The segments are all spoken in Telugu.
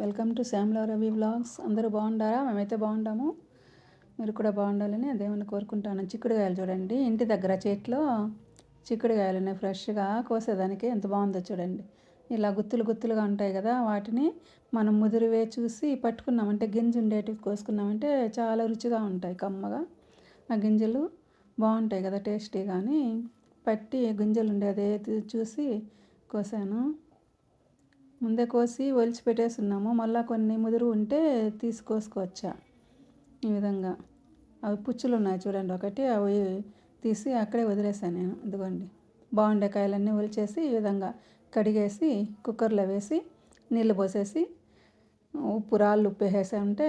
Welcome to Shyamla Ravi vlogs అందరూ బాగుండారా? మేమైతే బాగుండాము మీరు కూడా బాగుండాలని అదేమని కోరుకుంటాను. చిక్కుడుకాయలు చూడండి. ఇంటి దగ్గర చెట్లో చిక్కుడుకాయలు ఉన్నాయి. ఫ్రెష్గా కోసేదానికి ఎంత బాగుందో చూడండి. ఇలా గుత్తులు గుత్తులుగా ఉంటాయి కదా వాటిని మనం ముదిరివే చూసి పట్టుకున్నామంటే గింజ ఉండేటివి కోసుకున్నామంటే చాలా రుచిగా ఉంటాయి కమ్మగా. ఆ గింజలు బాగుంటాయి కదా టేస్టీ కానీ పట్టి గింజలు ఉండేది చూసి కోసాను. ముందే కోసి ఒలిచి పెట్టేస్తున్నాము మళ్ళీ కొన్ని ముదురు ఉంటే తీసుకోసుకోవచ్చా ఈ విధంగా. అవి పుచ్చులు ఉన్నాయి చూడండి. ఒకటి అవి తీసి అక్కడే వదిలేసాను నేను. ఇదిగోండి. బాగుండే కాయలన్నీ ఒలిచేసి ఈ విధంగా కడిగేసి కుక్కర్లో వేసి నీళ్ళు పోసేసి ఉప్పు రాళ్ళు ఉప్పు వేసామంటే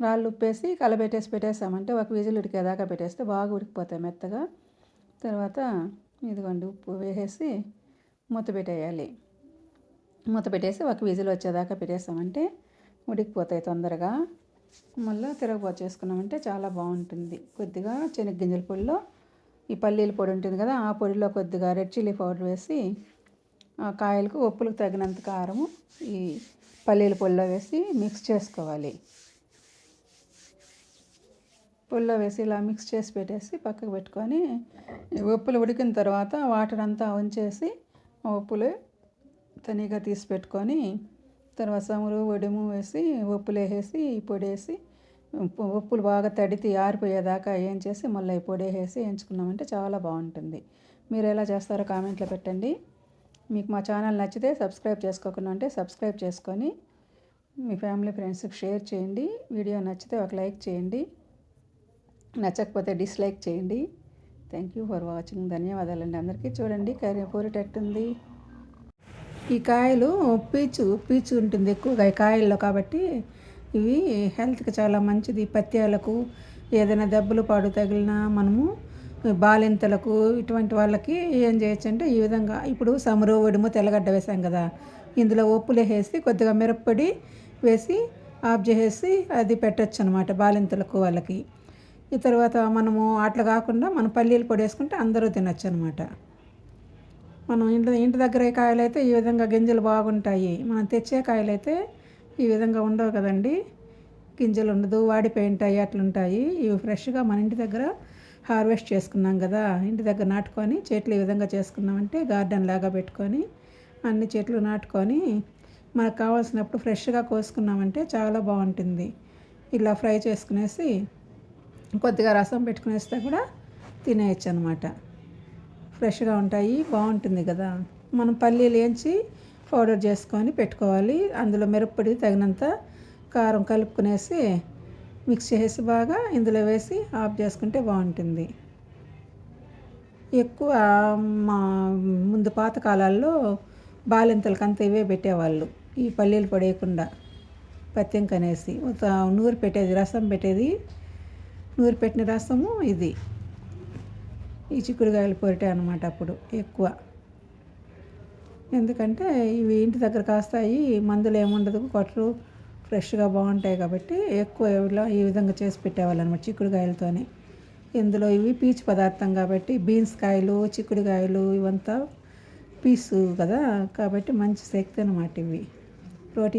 రాళ్ళు ఉప్పేసి కలబెట్టేసి పెట్టేసామంటే ఒక విజిల్ ఉడికేదాకా పెట్టేస్తే బాగా ఉడికిపోతాయి మెత్తగా. తర్వాత ఇదిగోండి ఉప్పు వేసేసి మూత పెట్టేయాలి. మూత పెట్టేసి ఒక విజిల్ వచ్చేదాకా పెట్టేసామంటే ఉడికిపోతాయి తొందరగా. మళ్ళీ తిరగబోతు చేసుకున్నామంటే చాలా బాగుంటుంది. కొద్దిగా శనగ్గింజల పొడిలో ఈ పల్లీల పొడి ఉంటుంది కదా ఆ పొడిలో కొద్దిగా రెడ్ చిల్లీ పౌడర్ వేసి ఆ కాయలకు ఉప్పులకు తగినంత కారము ఈ పల్లీల పొడిలో వేసి మిక్స్ చేసుకోవాలి. పొడిలో వేసి ఇలా మిక్స్ చేసి పెట్టేసి పక్కకు పెట్టుకొని ఉప్పులు ఉడికిన తర్వాత వాటర్ అంతా ఉంచేసి ఉప్పులు తనిగా తీసి పెట్టుకొని తర్వాత సమురు వడిము వేసి ఉప్పులు వేసేసి పొడి వేసి ఉప్పులు బాగా తడితి ఆరిపోయేదాకా ఏం చేసి మళ్ళీ పొడి వేసి ఎంచుకున్నామంటే చాలా బాగుంటుంది. మీరు ఎలా చేస్తారో కామెంట్లో పెట్టండి. మీకు మా ఛానల్ నచ్చితే సబ్స్క్రైబ్ చేసుకోకుండా ఉంటే సబ్స్క్రైబ్ చేసుకొని మీ ఫ్యామిలీ ఫ్రెండ్స్కి షేర్ చేయండి. వీడియో నచ్చితే ఒక లైక్ చేయండి. నచ్చకపోతే డిస్లైక్ చేయండి. Thank you for watching. ధన్యవాదాలండి అందరికీ. చూడండి కర్రీ పూరిటట్టుంది ఈ కాయలు పీచు పీచు ఉంటుంది ఎక్కువగా ఈ కాయల్లో కాబట్టి ఇవి హెల్త్కి చాలా మంచిది. పత్యాలకు ఏదైనా దెబ్బలు పాడు తగిలినా మనము బాలింతలకు ఇటువంటి వాళ్ళకి ఏం చేయొచ్చు అంటే ఈ విధంగా ఇప్పుడు సమరు వడిము తెల్లగడ్డ వేసాం కదా ఇందులో ఉప్పులు వేసి కొద్దిగా మిరప్పొడి వేసి ఆఫ్ చేసేసి అది పెట్టచ్చు అనమాట బాలింతలకు వాళ్ళకి. ఈ తర్వాత మనము అట్లా కాకుండా మనం పల్లీలు పొడి వేసుకుంటే అందరూ తినచ్చు అనమాట మనం ఇంటి ఇంటి దగ్గర కాయలు అయితే ఈ విధంగా గింజలు బాగుంటాయి. మనం తెచ్చే కాయలు అయితే ఈ విధంగా ఉండవు కదండి. గింజలు ఉండదు వాడిపోయి ఉంటాయి అట్లుంటాయి. ఇవి ఫ్రెష్గా మన ఇంటి దగ్గర హార్వెస్ట్ చేసుకున్నాం కదా. ఇంటి దగ్గర నాటుకొని చెట్లు ఈ విధంగా చేసుకున్నామంటే గార్డెన్ లాగా పెట్టుకొని అన్ని చెట్లు నాటుకొని మనకు కావాల్సినప్పుడు ఫ్రెష్గా కోసుకున్నామంటే చాలా బాగుంటుంది. ఇలా ఫ్రై చేసుకునేసి కొద్దిగా రసం పెట్టుకునేస్తే కూడా తినేయచ్చు అనమాట ఫ్రెష్గా ఉంటాయి బాగుంటుంది కదా. మనం పల్లీలు వేయించి పౌడర్ చేసుకొని పెట్టుకోవాలి. అందులో మిరప్పొడి తగినంత కారం కలుపుకునేసి మిక్స్ చేసి బాగా ఇందులో వేసి ఆఫ్ చేసుకుంటే బాగుంటుంది. ఎక్కువ మా ముందు పాత కాలాల్లో బాలింతలకు అంత ఇవే పెట్టేవాళ్ళు. ఈ పల్లీలు పడేయకుండా పత్యం కనేసి నూరు పెట్టేది రసం పెట్టేది. నూరు పెట్టిన రసము ఇది. ఈ చిక్కుడుకాయలు పొరిటే అనమాట అప్పుడు ఎక్కువ. ఎందుకంటే ఇవి ఇంటి దగ్గర కాస్తాయి మందులు ఏముండదు కొట్టరు ఫ్రెష్గా బాగుంటాయి కాబట్టి ఎక్కువ ఇలా ఈ విధంగా చేసి పెట్టేవాళ్ళు అనమాట చిక్కుడుకాయలతోనే. ఇందులో ఇవి పీచు పదార్థం కాబట్టి బీన్స్ కాయలు చిక్కుడుకాయలు ఇవంతా పీసు కదా కాబట్టి మంచి శక్తి అనమాట ఇవి. ప్రోటీన్